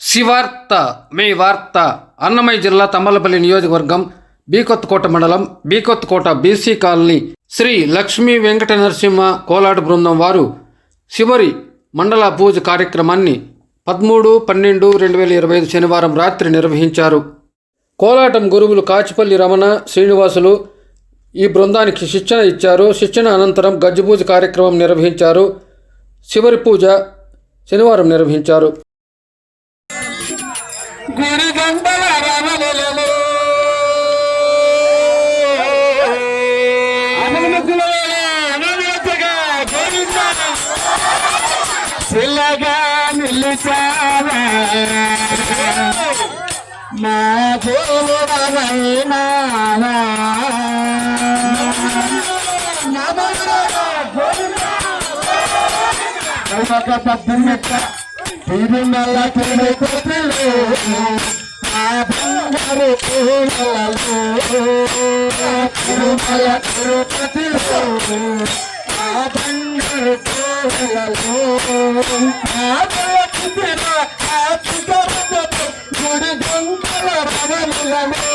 శివార్త మీ వార్త అన్నమయ్య జిల్లా తమ్మలపల్లి నియోజకవర్గం బీకొత్తకోట మండలం బీకొత్తకోట బీసీ కాలనీ శ్రీ లక్ష్మీ వెంకట నరసింహ కోలాట బృందం వారు శివరి మండల పూజ కార్యక్రమాన్ని పదమూడు పన్నెండు రెండు వేల ఇరవై ఐదు శనివారం రాత్రి నిర్వహించారు. కోలాటం గురువులు కాచిపల్లి రమణ శ్రీనివాసులు ఈ బృందానికి శిక్షణ ఇచ్చారు. శిక్షణ అనంతరం గజ్జపూజ కార్యక్రమం నిర్వహించారు. శివరి పూజ శనివారం నిర్వహించారు. గుడి గంటల రమణులలో అనుమతులలో అనుమతిగా గోవిందాను. శిలగా నిలిచావా మా దేవుడవైనా నమ పద్దెనిమిది తిరుమల తిరుపతిలో ఆ బంగారు పూలలో తిరుమల తిరుపతిలో ఆ బంగారు పూలలో ఆ బలకితిన ఆ చిగరతో గుడి గంటల రవణులలో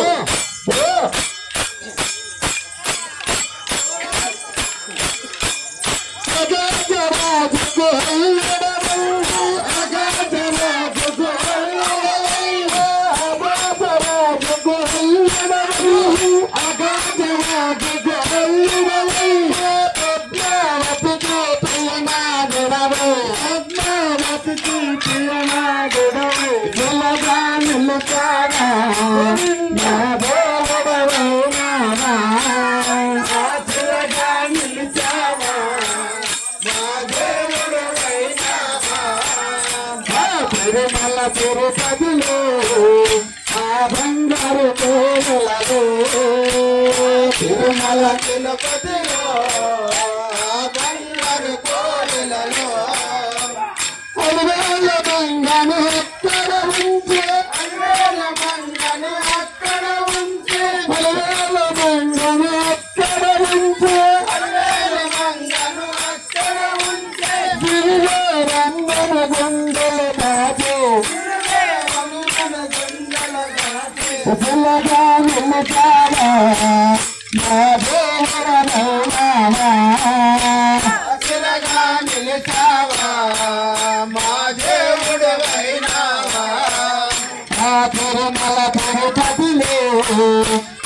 తిరుమల తిరుపతిలో ఆ బంగారు కోవెలలో తిరుమల తిరుపతిలో ఆ బంగారు కోవెలలో అలవేల బంగను అక్కడ ఉంచే పిల్లగా నిమ్మచారా నా దేవరమైనా అసలుగా నిలిచావా మా దేవుడు ఆ తిరుమల తిరుపతిలో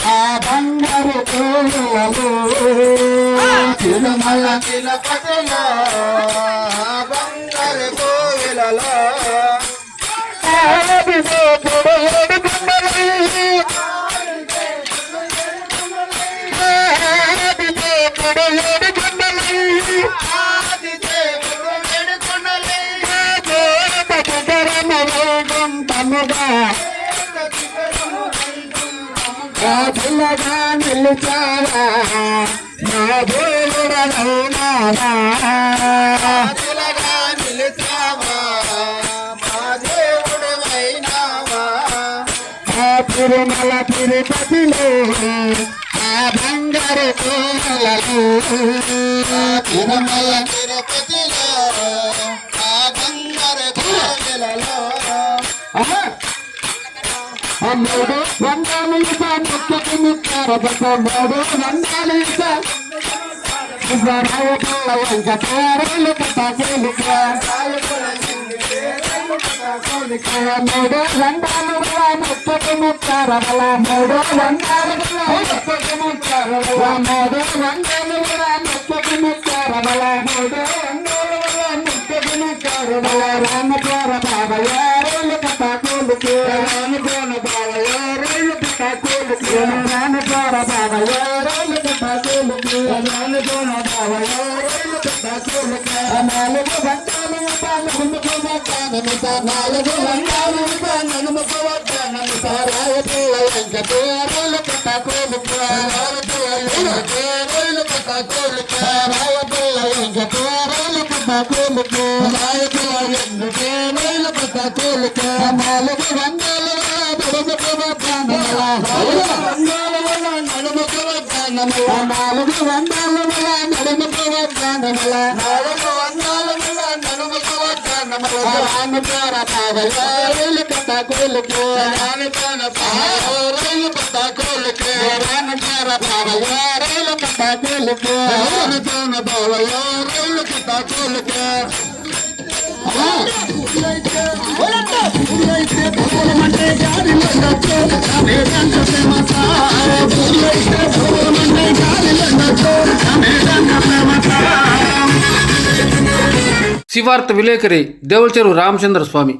ఆ బంగారు కోవిలలో తిరుమల తిరుపతిలో బంగారు కోవిలలో ఆదిదేవుడు ఏడుకొండలై రాజులగా నిలిచావా నా దేవుడనైనా రాజులగా నిలిచావా? మా దేవుడమైనావా ఆ తిరుమల తిరుపతిలో బంగారు తిరుమల తిరుపతిలో ఆ బంగారు కోమలలో మూడు వందలు ముక్కకు ముక్కారు మూడు వందలు పిల్ల వంక పేరలు వందలు ముక్కకు ముక్కారవల మూడు వందలు ముక్కకు ముక్కారవల మూడు వందలు ముక్కకు ముక్కారవల మూడు వందలు ముక్కకు ముక్కారవల రామచోర బాబయారులు పటాకులు రామచోర బాబయారులు పటాకులు రామచోర బాబయారులు పటాకులు రామచోర బాబయారులు పటాకులు నాలుగు గంటలు ముందుకు నాలుగు లంగాలు నన్ను రాయ పిల్ల వెంకటేరులు పుట్ట కోలుకే రైలు పట్ట కోలుకే రాయపిల్ల వెంకటే రైలు పట్ట కోలుకే రాయపిల్ల వెంకటే రైలు పట్ట కోలుకే నాలుగు వందల నడుముకు వడ్డానముల నడుముకు వడ్డానముల నాలుగు వందల रेल पत्ता खोल के रान प्यारा पावल रेल पत्ता खोल के रान प्यारा पावल रेल पत्ता खोल के रान प्यारा पावल रेल पत्ता खोल के भगवान मंडे गाड़ी लगा के सारे रंग से मसा भगवान मंडे गाड़ी लगा के శివార్త విలేకరి దేవులచెరు రామచంద్ర స్వామి